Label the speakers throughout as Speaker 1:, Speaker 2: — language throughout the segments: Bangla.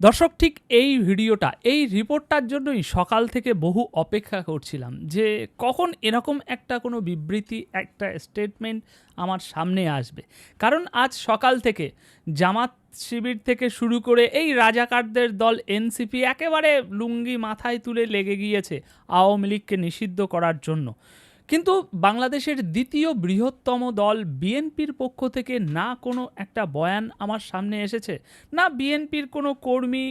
Speaker 1: দর্শক, ঠিক এই ভিডিওটা, এই রিপোর্টটার জন্যই সকাল থেকে বহু অপেক্ষা করছিলাম যে কখন এরকম একটা কোনো বিবৃতি, একটা স্টেটমেন্ট আমার সামনে আসবে। কারণ আজ সকাল থেকে জামাত শিবির থেকে শুরু করে এই রাজাকারদের দল, এনসিপি একেবারে লুঙ্গি মাথায় তুলে লেগে গিয়েছে আওয়ামী লীগকে নিষিদ্ধ করার জন্য। কিন্তু বাংলাদেশের দ্বিতীয় বৃহত্তম দল বিএনপির পক্ষ থেকে না কোনো একটা বয়ান আমার সামনে এসেছে। না বিএনপির কোনো কর্মী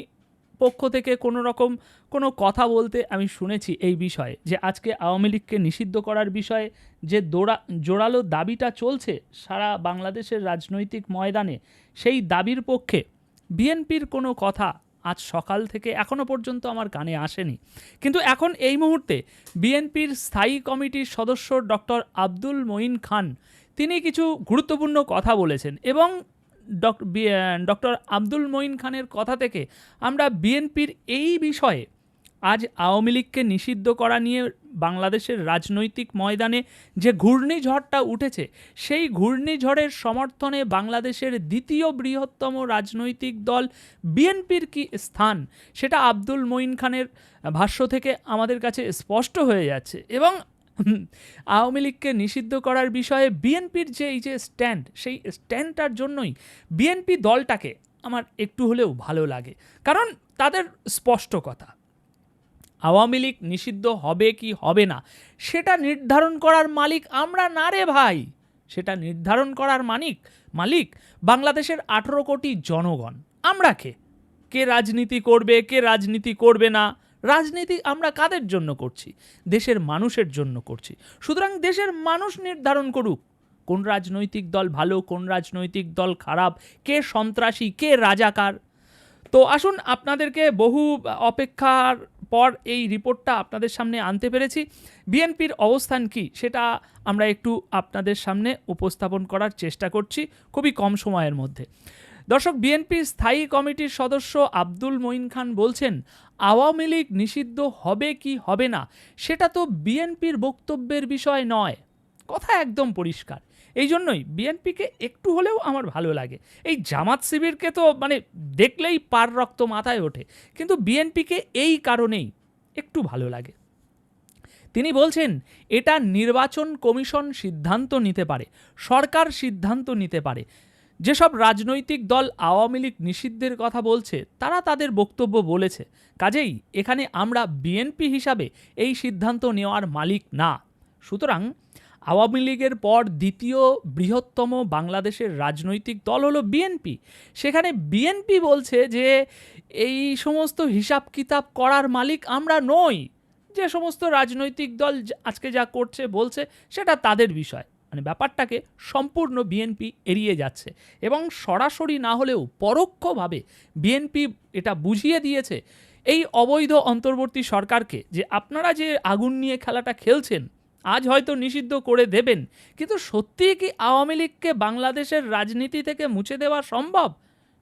Speaker 1: পক্ষ থেকে কোনো রকম কোনো কথা বলতে আমি শুনেছি এই বিষয়ে, যে আজকে আওয়ামী লীগকে নিষিদ্ধ করার বিষয়ে যে দোড়া, জোরালো দাবিটা চলছে সারা বাংলাদেশের রাজনৈতিক ময়দানে, সেই দাবির পক্ষে বিএনপির কোনো কথা আজ সকাল থেকে এখনও পর্যন্ত আমার কানে আসেনি। কিন্তু এখন এই মুহূর্তে বিএনপির স্থায়ী কমিটির সদস্য ডক্টর আব্দুল মঈন খান, তিনি কিছু গুরুত্বপূর্ণ কথা বলেছেন এবং ডক্টর আব্দুল মঈন খানের কথা থেকে আমরা বিএনপির এই বিষয়ে আজ আওয়ামী লীগকে নিষিদ্ধ করা নিয়ে বাংলাদেশের রাজনৈতিক ময়দানে যে ঘূর্ণিঝড়টা উঠেছে, সেই ঘূর্ণিঝড়ের সমর্থনে বাংলাদেশের দ্বিতীয় বৃহত্তম রাজনৈতিক দল বিএনপির কি স্থান? সেটা আব্দুল মঈন খানের ভাষ্য থেকে আমাদের কাছে স্পষ্ট হয়ে যাচ্ছে। এবং আওয়ামী লীগকে নিষিদ্ধ করার বিষয়ে বিএনপির যে এই যে স্ট্যান্ড, সেই স্ট্যান্ডটার জন্যই বিএনপি দলটাকে আমার একটু হলেও ভালো লাগে। কারণ তাদের স্পষ্ট কথা। আওয়ামী লীগ নিষিদ্ধ হবে কি হবে না? সেটা নির্ধারণ করার মালিক আমরা না রে ভাই? সেটা নির্ধারণ করার মালিক মালিক বাংলাদেশের আঠেরো কোটি জনগণ। আমরা কে? কে রাজনীতি করবে, কে রাজনীতি করবে না? রাজনীতি আমরা কাদের জন্য করছি? দেশের মানুষের জন্য করছি। সুতরাং দেশের মানুষ নির্ধারণ করুক। কোন রাজনৈতিক দল ভালো, কোন রাজনৈতিক দল খারাপ, কে সন্ত্রাসী, কে রাজাকার? তো আসুন আপনাদেরকে বহু অপেক্ষার পর এই রিপোর্টটা আপনাদের সামনে আনতে পেরেছি। বিএনপির অবস্থান কি সেটা আমরা একটু আপনাদের সামনে উপস্থাপন করার চেষ্টা করছি খুবই কম সময়ের মধ্যে। দর্শক বিএনপির স্থায়ী কমিটির সদস্য আব্দুল মঈন খান বলছেন, আওয়ামী লীগ নিষিদ্ধ হবে কি হবে না সেটা তো বিএনপির বক্তব্যের বিষয় নয়। কথা একদম পরিষ্কার। এই জন্যই বিএনপিকে একটু হলেও আমার ভালো লাগে। এই জামাত শিবিরকে তো মানে দেখলেই পার রক্ত মাথায় ওঠে, কিন্তু বিএনপিকে এই কারণেই একটু ভালো লাগে। তিনি বলছেন, এটা নির্বাচন কমিশন সিদ্ধান্ত নিতে পারে, সরকার সিদ্ধান্ত নিতে পারে। যেসব রাজনৈতিক দল আওয়ামী লীগ নিষিদ্ধের কথা বলছে, তারা তাদের বক্তব্য বলেছে। কাজেই এখানে আমরা বিএনপি হিসাবে এই সিদ্ধান্ত নেওয়ার মালিক না। সুতরাং আওয়ামী লীগের পর দ্বিতীয় বৃহত্তম বাংলাদেশের রাজনৈতিক দল হলো বিএনপি সেখানে বিএনপি বলছে যে, এই সমস্ত হিসাব কিতাব করার মালিক আমরা নই। যে সমস্ত রাজনৈতিক দল আজকে যা করছে, বলছে, সেটা তাদের বিষয়। মানে ব্যাপারটাকে সম্পূর্ণ বিএনপি এড়িয়ে যাচ্ছে এবং সরাসরি না হলেও পরোক্ষভাবে বিএনপি এটা বুঝিয়ে দিয়েছে এই অবৈধ অন্তর্বর্তী সরকারকে যে, আপনারা যে আগুন নিয়ে খেলাটা খেলছেন আজ হয়তো নিষিদ্ধ করে দেবেন, কিন্তু সত্যিই কি আওয়ামী লীগকে বাংলাদেশের রাজনীতি থেকে মুছে দেওয়া সম্ভব?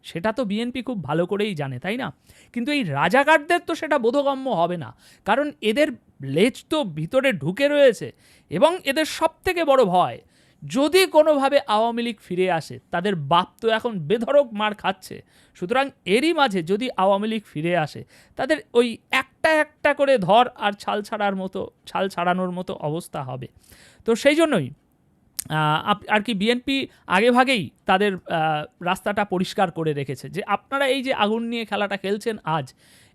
Speaker 1: সেটা তো বিএনপি খুব ভালো করেই জানে, তাই না? কিন্তু এই রাজাকারদের তো সেটা বোধগম্য হবে না, কারণ এদের লেজ তো ভিতরে ঢুকে রয়েছে এবং এদের সব থেকে বড় ভয়, যদি কোনোভাবে আওয়ামী লীগ ফিরে আসে, তাদের বাপ তো এখন বেধরক মার খাচ্ছে। সুতরাং এরই মাঝে যদি আওয়ামী লীগ ফিরে আসে, তাদের ওই একটা একটা করে ধর আর ছাল ছাড়ার মতো, ছাল ছাড়ানোর মতো অবস্থা হবে। তো সেই জন্যই আর কি বিএনপি আগেভাগেই তাদের রাস্তাটা পরিষ্কার করে রেখেছে যে আপনারা এই যে আগুন নিয়ে খেলাটা খেলছেন আজ,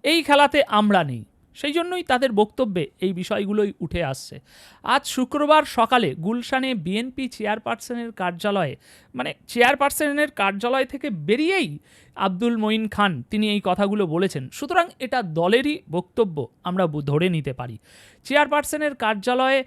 Speaker 1: এই খেলাতে আমরা নেই। সেই জন্যই তাদের বক্তব্যে এই বিষয়গুলোই উঠে আসছে। আজ শুক্রবার সকালে গুলশানে বিএনপি চেয়ারপারসনের কার্যালয়ে মানে চেয়ারপারসনের কার্যালয় থেকে বেরিয়েই আব্দুল মঈন খান তিনি এই কথাগুলো বলেছেন। সুতরাং এটা দলেরই বক্তব্য, আমরা ধরে নিতে পারি। চেয়ারপারসনের কার্যালয়ে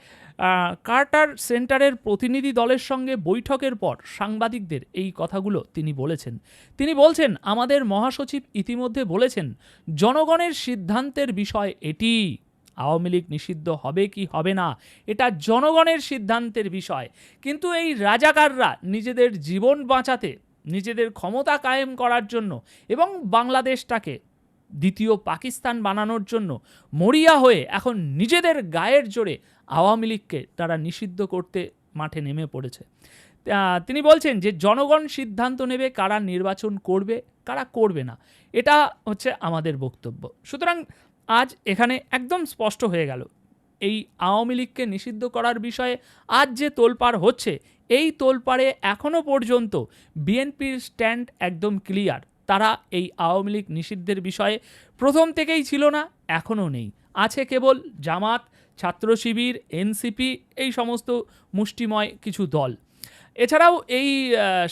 Speaker 1: কার্টার সেন্টারের প্রতিনিধি দলের সঙ্গে বৈঠকের পর সাংবাদিকদের এই কথাগুলো তিনি বলেছেন। তিনি বলছেন, আমাদের মহাসচিব ইতিমধ্যে বলেছেন, জনগণের সিদ্ধান্তের বিষয় এটি। আওয়ামী লীগ নিষিদ্ধ হবে কি হবে না, এটা জনগণের সিদ্ধান্তের বিষয়। কিন্তু এই রাজাকাররা নিজেদের জীবন বাঁচাতে, নিজেদের ক্ষমতা কায়েম করার জন্য এবং বাংলাদেশটাকে দ্বিতীয় পাকিস্তান বানানোর জন্য মরিয়া হয়ে এখন নিজেদের গায়ের জোরে আওয়ামী লীগকে তারা নিষিদ্ধ করতে মাঠে নেমে পড়েছে। তিনি বলছেন যে জনগণ সিদ্ধান্ত নেবে কারা নির্বাচন করবে, কারা করবে না। এটা হচ্ছে আমাদের বক্তব্য। সুতরাং আজ এখানে একদম স্পষ্ট হয়ে গেল। এই আওয়ামী লীগকে নিষিদ্ধ করার বিষয়ে আজ যে তোলপাড় হচ্ছে, এই তোলপাড়ে এখনও পর্যন্ত বিএনপির স্ট্যান্ড একদম ক্লিয়ার। তারা এই আওয়ামী লীগ নিষিদ্ধের বিষয়ে প্রথম থেকেই ছিল না, এখনও নেই। আছে কেবল জামাত, ছাত্র শিবির, এনসিপি, এই সমস্ত মুষ্টিময় কিছু দল। এছাড়াও এই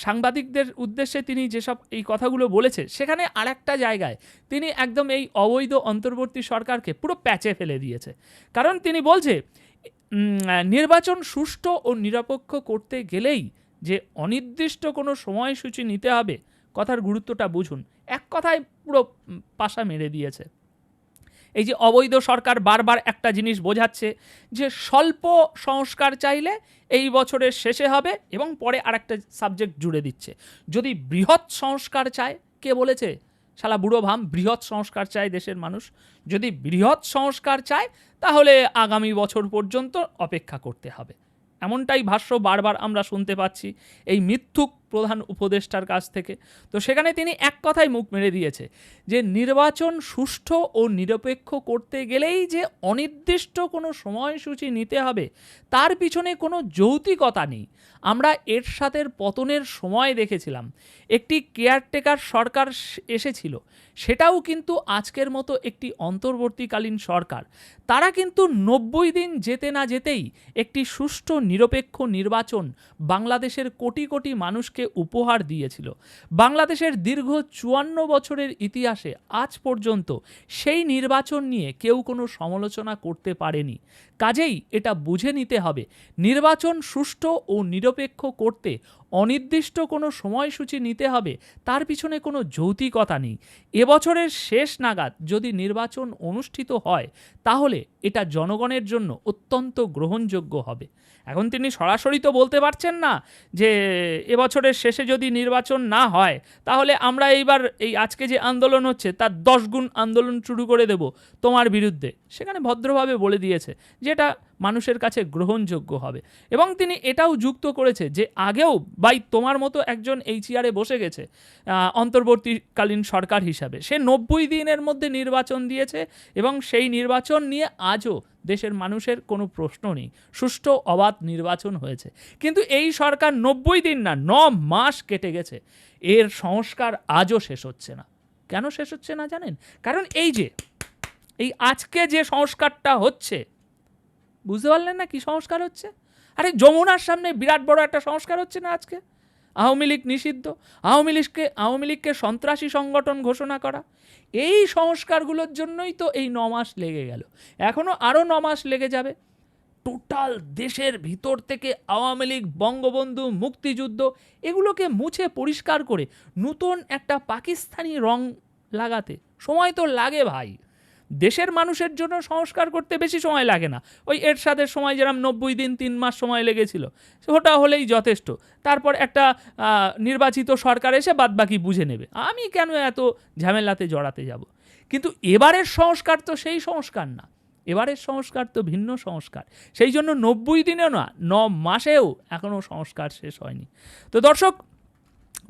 Speaker 1: সাংবাদিকদের উদ্দেশ্যে তিনি যেসব এই কথাগুলো বলেছে, সেখানে আরেকটা জায়গায় তিনি একদম এই অবৈধ অন্তর্বর্তী সরকারকে পুরো প্যাচে ফেলে দিয়েছে। কারণ তিনি বলছে নির্বাচন সুষ্ঠু ও নিরপেক্ষ করতে গেলেই যে অনির্দিষ্ট কোনো সময়সূচি নিতে হবে কথার গুরুত্বটা বুঝুন। এক কথায় পুরো পাশা মেরে দিয়েছে। এই যে অবৈধ সরকার বারবার একটা জিনিস বোঝাচ্ছে যে স্বল্প সংস্কার চাইলে এই বছরের শেষে হবে এবং পরে আরেকটা সাবজেক্ট জুড়ে দিচ্ছে। যদি বৃহৎ সংস্কার চায়, কে বলেছে? শালা বুড়ো ভাম, বৃহৎ সংস্কার চায় দেশের মানুষ। যদি বৃহৎ সংস্কার চায়, তাহলে আগামী বছর পর্যন্ত অপেক্ষা করতে হবে। এমনটাই ভাষ্য বারবার আমরা শুনতে পাচ্ছি। এই মিথ্যুক প্রধান উপদেষ্টার কাছ থেকে। তো সেখানে তিনি এক কথায় মুখ মেরে দিয়েছে যে, নির্বাচন সুষ্ঠু ও নিরপেক্ষ করতে গেলেই যে অনির্দিষ্ট কোনো সময়সূচি নিতে হবে, তার পিছনে কোনো যৌতিকতা নেই। আমরা এরশাদের পতনের সময় দেখেছিলাম। একটি কেয়ারটেকার সরকার এসেছিল। সেটাও কিন্তু আজকের মতো একটি অন্তর্বর্তীকালীন সরকার। তারা কিন্তু নব্বই দিন যেতে না যেতেই একটি সুষ্ঠু নিরপেক্ষ নির্বাচন বাংলাদেশের কোটি কোটি মানুষকে উপহার দিয়েছিল। বাংলাদেশের দীর্ঘ চুয়ান্ন বছরের ইতিহাসে আজ পর্যন্ত সেই নির্বাচন নিয়ে কেউ কোনো সমালোচনা করতে পারেনি। কাজেই এটা বুঝে নিতে হবে, নির্বাচন সুষ্ঠু ও নিরপেক্ষ করতে অনির্দিষ্ট কোনো সময়সূচি নিতে হবে, তার পিছনে কোনো যৌতিকতা নেই। এবছরের শেষ নাগাদ যদি নির্বাচন অনুষ্ঠিত হয়, তাহলে এটা জনগণের জন্য অত্যন্ত গ্রহণযোগ্য হবে। এখন তিনি সরাসরি তো বলতে পারছেন না যে, এবছরের শেষে যদি নির্বাচন না হয়, তাহলে আমরা এইবার এই আজকে যে আন্দোলন হচ্ছে, তার দশ গুণ আন্দোলন শুরু করে দেব তোমার বিরুদ্ধে। সেখানে ভদ্রভাবে বলে দিয়েছে, যেটা মানুষের কাছে গ্রহণযোগ্য হবে। এবং তিনি এটাও যুক্ত করেছে যে আগেও বাই তোমার মতো একজন এই চেয়ারে বসে গেছে অন্তর্বর্তীকালীন সরকার হিসাবে। সে নব্বই দিনের মধ্যে নির্বাচন দিয়েছে এবং সেই নির্বাচন নিয়ে আজও দেশের মানুষের কোনো প্রশ্ন নেই। সুষ্ঠু, অবাধ নির্বাচন হয়েছে। কিন্তু এই সরকার নব্বই দিন না, ন মাস কেটে গেছে। এর সংস্কার আজও শেষ হচ্ছে না। কেন শেষ হচ্ছে না জানেন? কারণ এই যে, এই আজকে যে সংস্কারটা হচ্ছে বুঝতে পারলেন না কি সংস্কার হচ্ছে? আরে যমুনার সামনে বিরাট বড় একটা সংস্কার হচ্ছে না আজকে? আওয়ামী লীগ নিষিদ্ধ, আওয়ামী লীগকে আওয়ামী লীগকে সন্ত্রাসী সংগঠন ঘোষণা করা। এই সংস্কারগুলোর জন্যই তো এই ন মাস লেগে গেল। এখনও আরও ন মাস লেগে যাবে। টোটাল দেশের ভিতর থেকে আওয়ামী লীগ, বঙ্গবন্ধু, মুক্তিযুদ্ধ, এগুলোকে মুছে পরিষ্কার করে নতুন একটা পাকিস্তানি রং লাগাতে। সময় তো লাগে ভাই। দেশের মানুষের জন্য সংস্কার করতে বেশি সময় লাগে না। ওই এরশাদের সময় যেরকম নব্বই দিন, তিন মাস সময় লেগেছিল ওটা হলেই যথেষ্ট। তারপর একটা নির্বাচিত সরকার এসে বাদবাকি বুঝে নেবে। আমি কেন এত ঝামেলাতে জড়াতে যাব? কিন্তু এবারের সংস্কার তো সেই সংস্কার না। এবারের সংস্কার তো ভিন্ন সংস্কার। সেই জন্য নব্বই দিনেও না, ন মাসেও এখনও সংস্কার শেষ হয়নি। তো দর্শক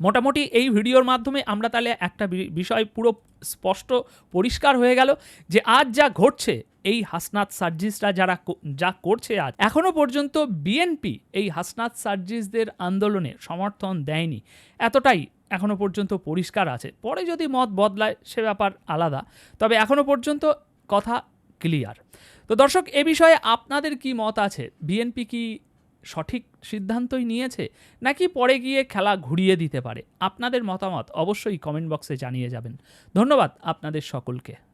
Speaker 1: মোটামুটি এই ভিডিওর মাধ্যমে আমরা তাহলে একটা বিষয় পুরো স্পষ্ট পরিষ্কার হয়ে গেল যে আজ যা ঘটছে, এই হাসনাত সার্জিসরা যারা যা করছে আজ এখনও পর্যন্ত বিএনপি এই হাসনাত সার্জিসদের আন্দোলনে সমর্থন দেয়নি। এতটাই এখনও পর্যন্ত পরিষ্কার আছে। পরে যদি মত বদলায়, সে ব্যাপার আলাদা, তবে এখনও পর্যন্ত কথা ক্লিয়ার তো দর্শক, এ বিষয়ে আপনাদের কি মত আছে? বিএনপি কি সঠিক সিদ্ধান্তই নিয়েছে নাকি পরে গিয়ে খেলা ঘুরিয়ে দিতে পারে? আপনাদের মতামত অবশ্যই কমেন্ট বক্সে জানিয়ে যাবেন। ধন্যবাদ আপনাদের সকলকে।